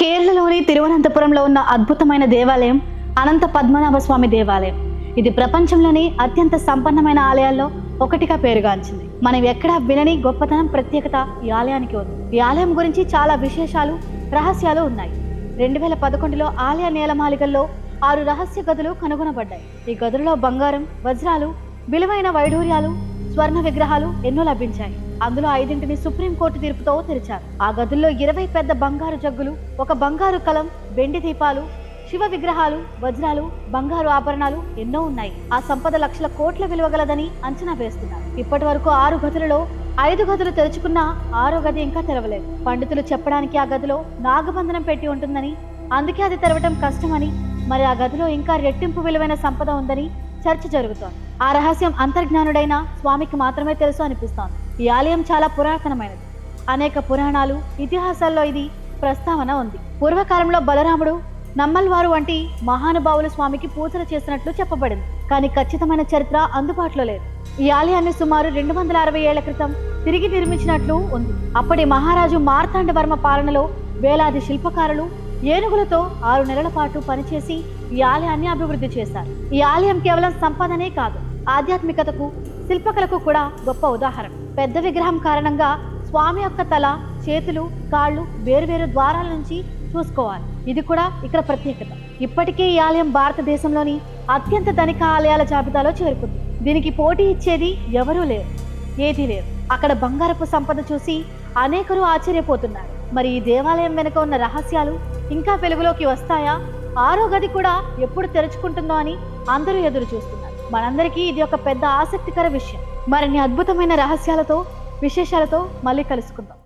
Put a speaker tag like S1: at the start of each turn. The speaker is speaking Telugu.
S1: కేరళలోని తిరువనంతపురంలో ఉన్న అద్భుతమైన దేవాలయం అనంత పద్మనాభ స్వామి దేవాలయం. ఇది ప్రపంచంలోని అత్యంత సంపన్నమైన ఆలయాల్లో ఒకటిగా పేరుగాంచింది. మనం ఎక్కడా వినని గొప్పతనం ప్రత్యేకత ఈ ఆలయానికి ఉంది. ఈ ఆలయం గురించి చాలా విశేషాలు రహస్యాలు ఉన్నాయి. రెండు వేల పదకొండులో ఆలయ నేలమాలికల్లో ఆరు రహస్య గదులు కనుగొనబడ్డాయి. ఈ గదులలో బంగారం వజ్రాలు విలువైన వైఢూర్యాలు స్వర్ణ విగ్రహాలు ఎన్నో లభించాయి. అందులో ఐదింటిని సుప్రీంకోర్టు తీర్పుతో తెరిచారు. ఆ గదుల్లో ఇరవై పెద్ద బంగారు జగ్గులు ఒక బంగారు కలం వెండి దీపాలు శివ విగ్రహాలు వజ్రాలు బంగారు ఆభరణాలు ఎన్నో ఉన్నాయి. ఆ సంపద లక్షల కోట్ల విలువగలదని అంచనా వేస్తున్నారు. ఇప్పటి వరకు ఆరు గదులలో ఐదు గదులు తెరుచుకున్నా ఆరో గది ఇంకా తెరవలేదు. పండితులు చెప్పడానికి ఆ గదిలో నాగబంధనం పెట్టి ఉంటుందని అందుకే అది తెరవటం కష్టమని మరి ఆ గదిలో ఇంకా రెట్టింపు విలువైన సంపద ఉందని చర్చ జరుగుతోంది. ఆ రహస్యం అంతర్జ్ఞానుడైన స్వామికి మాత్రమే తెలుసు అనిపిస్తోంది. ఈ ఆలయం చాలా పురాతనమైనది. అనేక పురాణాలు ఇతిహాసాల్లో ఇది ప్రస్తావన ఉంది. పూర్వకాలంలో బలరాముడు నమ్మల్వారు వంటి మహానుభావులు స్వామికి పూజలు చేసినట్లు చెప్పబడింది. కానీ ఖచ్చితమైన చరిత్ర అందుబాటులో లేదు. ఈ ఆలయాన్ని సుమారు రెండు వందల అరవై ఏళ్ళ క్రితం తిరిగి నిర్మించినట్లు ఉంది. అప్పటి మహారాజు మార్తాండవర్మ పాలనలో వేలాది శిల్పకారులు ఏనుగులతో ఆరు నెలల పాటు పనిచేసి ఈ ఆలయాన్ని అభివృద్ధి చేశారు. ఈ ఆలయం కేవలం సంపదనే కాదు ఆధ్యాత్మికతకు శిల్పకళకు కూడా గొప్ప ఉదాహరణ. పెద్ద విగ్రహం కారణంగా స్వామి యొక్క తల చేతులు కాళ్ళు వేరువేరు ద్వారాల నుంచి చూసుకోవాలి. ఇది కూడా ఇక్కడ ప్రత్యేకత. ఇప్పటికే ఈ ఆలయం భారతదేశంలోని అత్యంత ధనిక ఆలయాల జాబితాలో చేరుకుంది. దీనికి పోటీ ఇచ్చేది ఎవరూ లేరు ఏదీ లేరు. అక్కడ బంగారపు సంపద చూసి అనేకరు ఆశ్చర్యపోతున్నారు. మరి ఈ దేవాలయం వెనుక ఉన్న రహస్యాలు ఇంకా వెలుగులోకి వస్తాయా? ఆరో గది కూడా ఎప్పుడు తెరుచుకుంటుందో అని అందరూ ఎదురు చూస్తున్నారు మనందరికీ ఇది ఒక పెద్ద ఆసక్తికర విషయం. మరిన్ని అద్భుతమైన రహస్యాలతో విశేషాలతో మళ్ళీ కలుసుకుందాం.